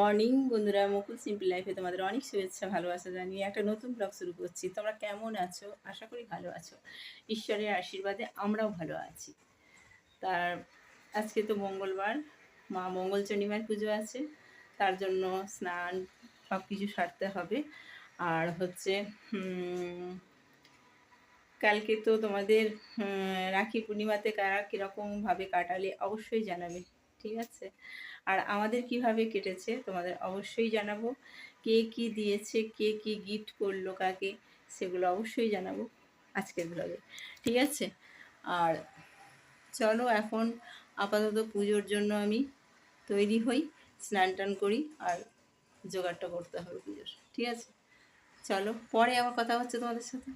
Morning বন্ধুরা। মুকুল simple লাইফে তোমাদের অনেক শুভেচ্ছা, ভালোবাসা জানিয়ে একটা নতুন ব্লগ শুরু করছি। তোমরা কেমন আছো? আশা করি ভালো আছো। ঈশ্বরের আশীর্বাদে আমরাও ভালো আছি। তার আজকে তো মঙ্গলবার। মা মঙ্গল মঙ্গলচণ্ডীমার পুজো আছে। তার জন্য স্নান সব কিছু সারতে হবে। আর হচ্ছে কালকে তো তোমাদের রাখি পূর্ণিমাতে কারা কীরকমভাবে কাটালে অবশ্যই জানাবে। ঠিক আছে? আর আমাদের কীভাবে কেটেছে তোমাদের অবশ্যই জানাব। কে কি দিয়েছে, কে কি গিফট করল, কাকে, সেগুলো অবশ্যই জানাব আজকের ব্লগে ঠিক আছে? আর চলো এখন আপাতত পুজোর জন্য আমি তৈরি হই, স্নান টান করি আর জোগাড়টা করতে হবে পুজোর। ঠিক আছে? চলো, পরে আবার কথা হচ্ছে তোমাদের সাথে।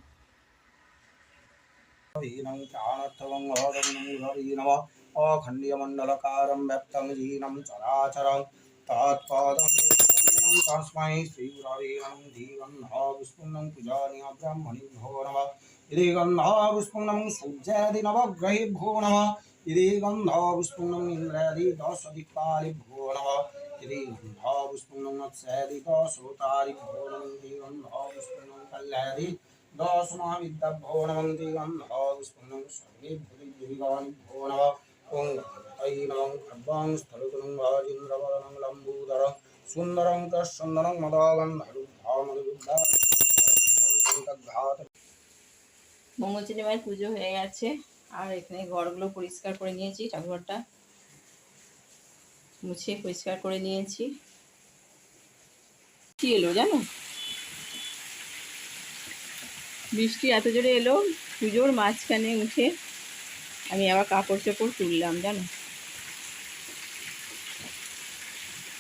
अखण्ड्यमण्डलकारं व्यक्तं जीनं चराचरं तत्पादं तस्मै श्रीगुरवेणं धीगन्धाविष्पुण्णं पूजानिया ब्रह्मणिभ्यो नमः। यदि गन्धाविष्पुण्णं सूर्यादि नवग्रहेभ्यो नमः। यदि गन्धाविष्पुण्णम् इन्द्रादि दशदिक्पालिभ्यो नमः। यदि गन्धाविष्पुण्णं नत्स्यादि दशोतारिभ्यो नमः। यदि गन्धाविष्पुण्णं कल्यादि दशमहाविद्याभ्यो नमः। यदि गन्धाविष्पुण्णं सर्वेभ्यो नमः। ওং ঐরং খর্বং স্থলগুণং ভাজিন্দ্রবরণং লম্বুদরং সুন্দরং কসুন্দরং মদগন মায়ের পুজো হয়ে গেছে, আর এখানে ঘরগুলো পরিষ্কার করে নিয়েছি, ঠাকুরঘরটা মুছে পরিষ্কার করে নিয়েছি। কি এলো জানো? বৃষ্টি এত জোরে এলো, পুজোর মাঝখানে উঠে আমি আবার কাপড় চোপড় তুললাম, জানো?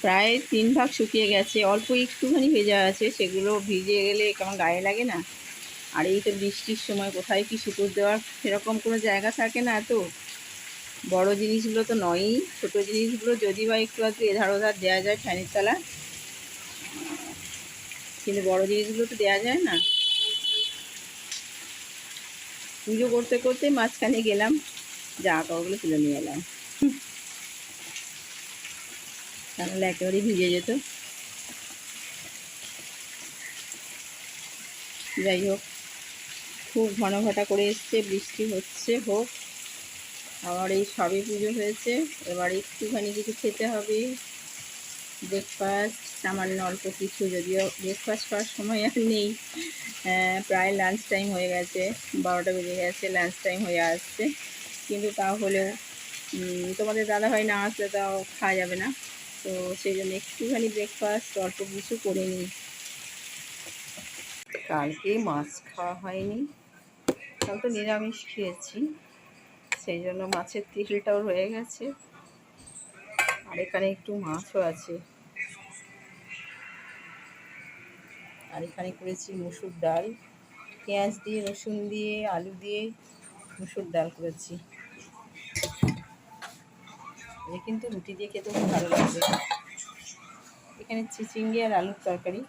প্রায় তিন ভাগ শুকিয়ে গেছে, অল্প একটুখানি ভেজা আছে, সেগুলো ভিজে গেলে কেমন গায়ে লাগে না? আর এই তো বৃষ্টির সময় কোথায় কি শুকুর দেওয়ার সেরকম কোনো জায়গা থাকে না তো বড় জিনিসগুলো তো নয়ই, ছোট জিনিসগুলো যদি বা একটু আধটু এধার ওধার দেওয়া যায় ফ্যানের তলা কিন্তু বড় জিনিসগুলো তো দেওয়া যায় না। পুজো করতে করতে মাঝখানে গেলাম। জামা কাপড়গুলো তুলে নিয়ে এলাম। তাহলে একেবারেই ভিজে যেত। যাই হোক, খুব ঘন ঘটা করে এসছে, বৃষ্টি হচ্ছে, হোক। আবার এই সবে পুজো হয়েছে, এবার একটুখানি কিছু খেতে হবে। ব্রেকফাস্ট, সামান্য অল্প কিছু, যদিও ব্রেকফাস্ট করার সময় আর নেই। প্রায় লাঞ্চ টাইম হয়ে গেছে, বারোটা বেজে গেছে লাঞ্চ টাইম হয়ে আসছে। কিন্তু তাও হলেও তোমাদের দাদা ভাই না আসলে তাও খাওয়া যাবে না। তো সেই জন্য একটুখানি ব্রেকফাস্ট অল্প কিছু করে নিই। কালকে মাছ খাওয়া হয়নি। কাল তো নিরামিষ খেয়েছি। সেই জন্য মাছের তিলটাও রয়ে গেছে। আর এখানে একটু মাছও আছে। আর এখানে করেছি মুসুর ডাল। পেঁয়াজ দিয়ে, রসুন দিয়ে, আলু দিয়ে মুসুর ডাল করেছি। এ কিন্তু রুটি দিয়ে খেতে খুব ভালো লাগবে এখানে চিচিঙ্গি আর আলুর তরকারি।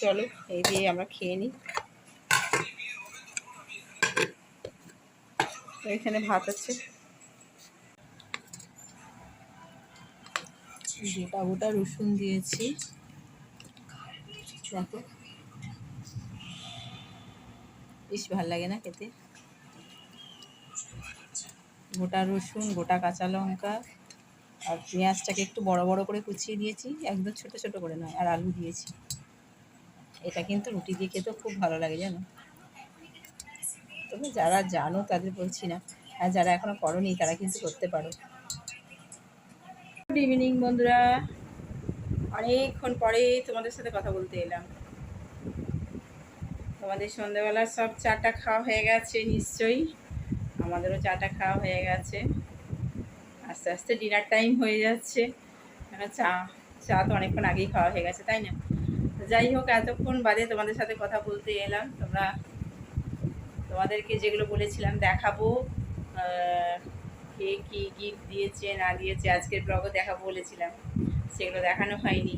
চলো, এই দিয়ে আমরা খেয়ে নিই। এখানে ভাত আছে। গোটা গোটা রসুন দিয়েছি। দেখো। বেশ ভালো লাগে না খেতে। গোটা রসুন, গোটা কাঁচা লঙ্কা আর পেঁয়াজটাকে একটু বড় বড় করে কুচিয়ে দিয়েছি। একদম ছোট ছোট করে নয়, আর আলু দিয়েছি। এটা কিন্তু রুটি দিয়ে খেতেও খুব ভালো লাগে, জানো? তবে যারা জানো তাদের বলছি না, আর যারা এখনও করনি তারা কিন্তু করতে পারো। গুড ইভিনিং বন্ধুরা। অনেকক্ষণ পরে তোমাদের সাথে কথা বলতে এলাম। তোমাদের সন্ধ্যাবেলা সব চাটা খাওয়া হয়ে গেছে নিশ্চয়ই। আমাদেরও চাটা খাওয়া হয়ে গেছে। আস্তে আস্তে ডিনার টাইম হয়ে যাচ্ছে। কেন চা চা তো অনেকক্ষণ আগেই খাওয়া হয়ে গেছে, তাই না? যাই হোক, এতক্ষণ বাদে তোমাদের সাথে কথা বলতে এলাম। তোমরা, তোমাদেরকে যেগুলো বলেছিলাম দেখাবো। কে কী গিফট দিয়েছে, না দিয়েছে, আজকের ব্লগও দেখাবো বলেছিলাম। সেগুলো দেখানো হয়নি।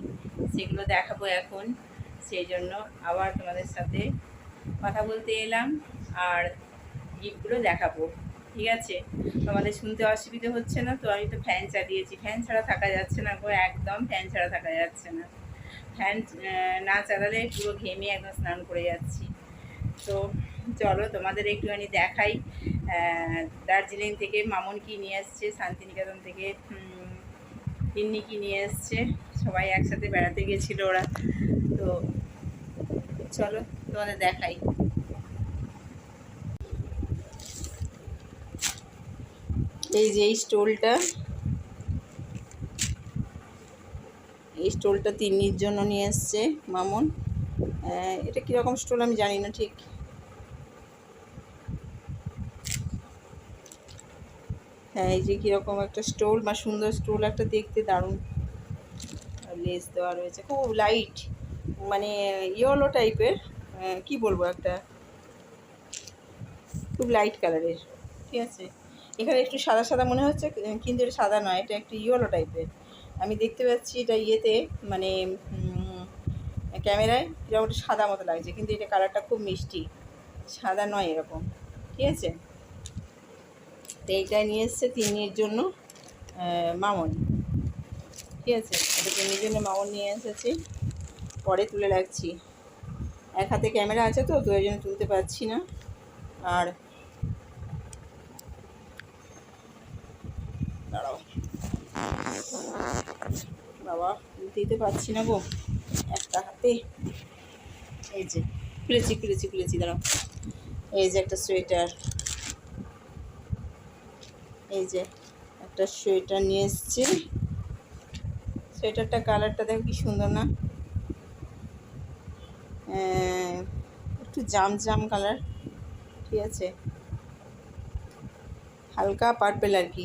সেগুলো দেখাবো এখন। সেই জন্য আবার তোমাদের সাথে কথা বলতে এলাম। আর গিফটগুলো দেখাবো। ঠিক আছে? তোমাদের শুনতে অসুবিধে হচ্ছে না তো আমি তো ফ্যান চালিয়েছি। ফ্যান ছাড়া থাকা যাচ্ছে না গো, একদম ফ্যান ছাড়া থাকা যাচ্ছে না। ফ্যান না চালালে পুরো ঘেমে একদম স্নান করে যাচ্ছি। তো চলো তোমাদের একটুখানি দেখাই দার্জিলিং থেকে মামুন কি নিয়ে এসছে শান্তিনিকেতন থেকে তিন্নি কি নিয়ে এসছে সবাই একসাথে বেড়াতে গেছিল ওরা। তো চলো তোমাদের দেখাই। এই যে এই স্টোলটা। এই স্টোলটা তিন্নির জন্য নিয়ে এসছে মামুন। এটা কীরকম স্টোল আমি জানি না ঠিক। হ্যাঁ এই যে কীরকম একটা স্টোল বা সুন্দর স্টোল একটা দেখতে দারুণ। লেস দেওয়া রয়েছে, খুব লাইট মানে ইয়েলো টাইপের কি বলব একটা? খুব লাইট কালারের ঠিক আছে? এখানে একটু সাদা সাদা মনে হচ্ছে, কিন্তু এটা সাদা নয়, এটা একটু ইয়েলো টাইপের আমি দেখতে পাচ্ছি এটা ইয়েতে মানে ক্যামেরায় এরকম একটু সাদা মতো লাগছে, কিন্তু এটা কালারটা খুব মিষ্টি। সাদা নয় এরকম, ঠিক আছে? তো এইটা নিয়ে এসছে তিনির জন্য মামন, ঠিক আছে? এটা তিনির জন্য মামন নিয়ে এসেছি, পরে তুলে রাখছি। এক হাতে ক্যামেরা আছে তো জন্য তুলতে পারছি না। আর দাঁড়াও বাবা তুলতেই তো পারছি না গো। একটা হাতে। এই যে খুলেছি খুলেছি খুলেছি দাঁড়াও। এই যে একটা সোয়েটার। এই যে একটা সোয়েটার নিয়ে এসেছি। সোয়েটারটা কালারটা দেখো কি সুন্দর না? আহ, একটু জাম জাম কালার ঠিক আছে? হালকা পার্পেল আর কি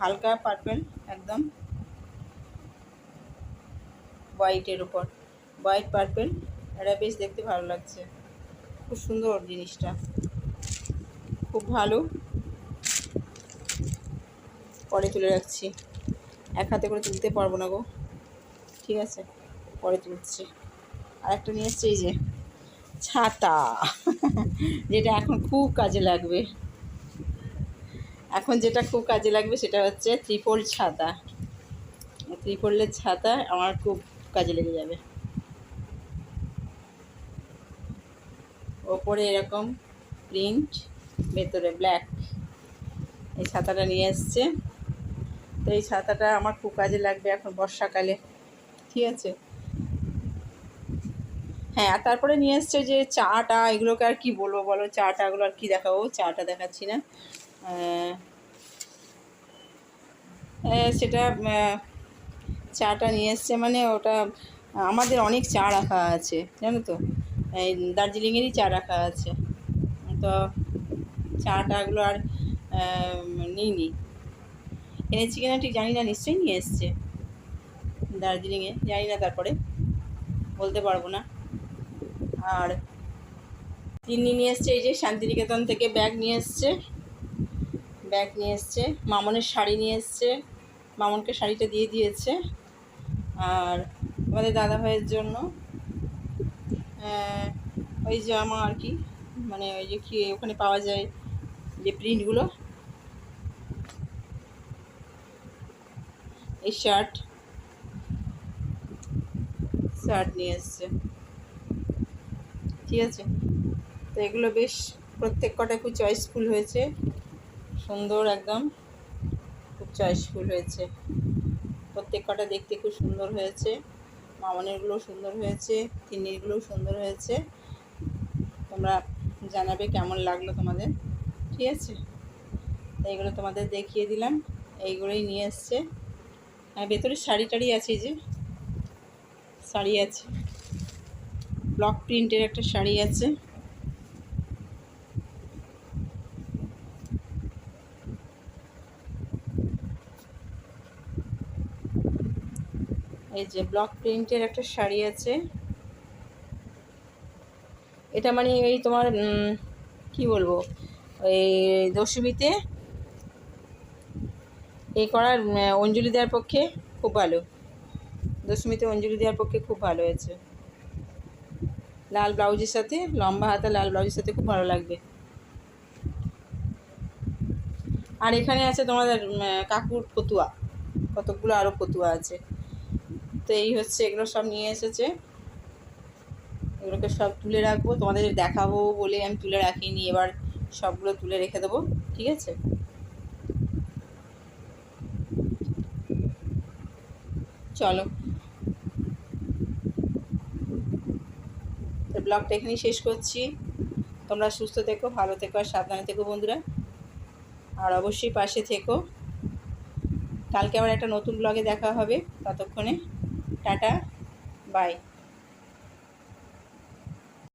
হালকা পার্পেল একদম। হোয়াইটের উপর। হোয়াইট, পার্পেল, এটা বেশ দেখতে ভালো লাগছে। খুব সুন্দর জিনিসটা। খুব ভালো। পরে তুলে রাখছি। এক হাতে করে তুলতে পারব না গো। ঠিক আছে, পরে তুলছি। আর একটা নিয়ে এসছি এই যে, ছাতা। যেটা এখন খুব কাজে লাগবে। এখন যেটা খুব কাজে লাগবে সেটা হচ্ছে ত্রিপল ছাতা। ত্রিপলের ছাতা আমার খুব কাজে লেগে যাবে। ওপরে এরকম প্রিন্ট, ভেতরে ব্ল্যাক। এই ছাতাটা নিয়ে এসছে। তো এই ছাতাটা আমার খুব কাজে লাগবে এখন বর্ষাকালে, ঠিক আছে? হ্যাঁ আর তারপরে নিয়ে এসছে যে চাটা, এগুলোকে আর কি বলব বলো? চাটাগুলো আর কি দেখাবো? চাটা দেখাচ্ছি না। সেটা চাটা নিয়ে এসছে মানে ওটা, আমাদের অনেক চা রাখা আছে, জানো তো? এই দার্জিলিংয়েরই চা রাখা আছে। তো চাটাগুলো আর নিইনি এনেছি কিনা ঠিক জানি না, নিশ্চয়ই নিয়ে এসছে। দার্জিলিংয়ে, জানি না তারপরে, বলতে পারব না। আর তিনি নিয়ে এসছে, এই যে শান্তিনিকেতন থেকে ব্যাগ নিয়ে এসছে। ব্যাগ নিয়ে এসছে, মামনের শাড়ি নিয়ে এসছে। মামনকে শাড়িটা দিয়ে দিয়েছে। আর আমাদের দাদা ভাইয়ের জন্য ওই জামা আর কি মানে ওই যে কি ওখানে পাওয়া যায় যে প্রিন্টগুলো এই শার্ট শার্ট নিয়ে এসছে। ঠিক আছে? তো এগুলো বেশ প্রত্যেক কটা খুব চয়েসফুল হয়েছে, সুন্দর একদম, খুব চয়েসফুল হয়েছে। প্রত্যেক কটা দেখতে খুব সুন্দর হয়েছে। মামনেরগুলো সুন্দর হয়েছে, তিন্নিরগুলোও সুন্দর হয়েছে। তোমরা জানাবে কেমন লাগল তোমাদের। ঠিক আছে? এইগুলো তোমাদের দেখিয়ে দিলাম, এইগুলোই নিয়ে এসছে। ভেতরে শাড়ি টাড়ি আছে যে, শাড়ি আছে। ব্লক প্রিন্টের একটা শাড়ি আছে। এই যে ব্লক প্রিন্টের একটা শাড়ি আছে। এটা মানে এই তোমার কি বলব? এই দশমীতে এই করার অঞ্জলি দেওয়ার পক্ষে খুব ভালো। দশমীতে অঞ্জলি দেওয়ার পক্ষে খুব ভালো হয়েছে। লাল ব্লাউজের সাথে, লম্বা হাতা লাল ব্লাউজের সাথে খুব ভালো লাগবে। আর এখানে আছে তোমাদের কাকুর ফতুয়া। কতগুলো আরও ফতুয়া আছে। তো এই হচ্ছে এগুলো সব নিয়ে এসেছে। এগুলোকে সব তুলে রাখব, তোমাদের দেখাবো বলে আমি তুলে রাখিনি, এবার সবগুলো তুলে রেখে দেবো, ঠিক আছে? চলো। তো ব্লগটা এখানেই শেষ করছি। তোমরা সুস্থ থেকো, ভালো থেকো আর সাবধানে থেকো বন্ধুরা। আর অবশ্যই পাশে থেকো। কালকে আবার একটা নতুন ব্লগে দেখা হবে, ততক্ষণে। Tata bye.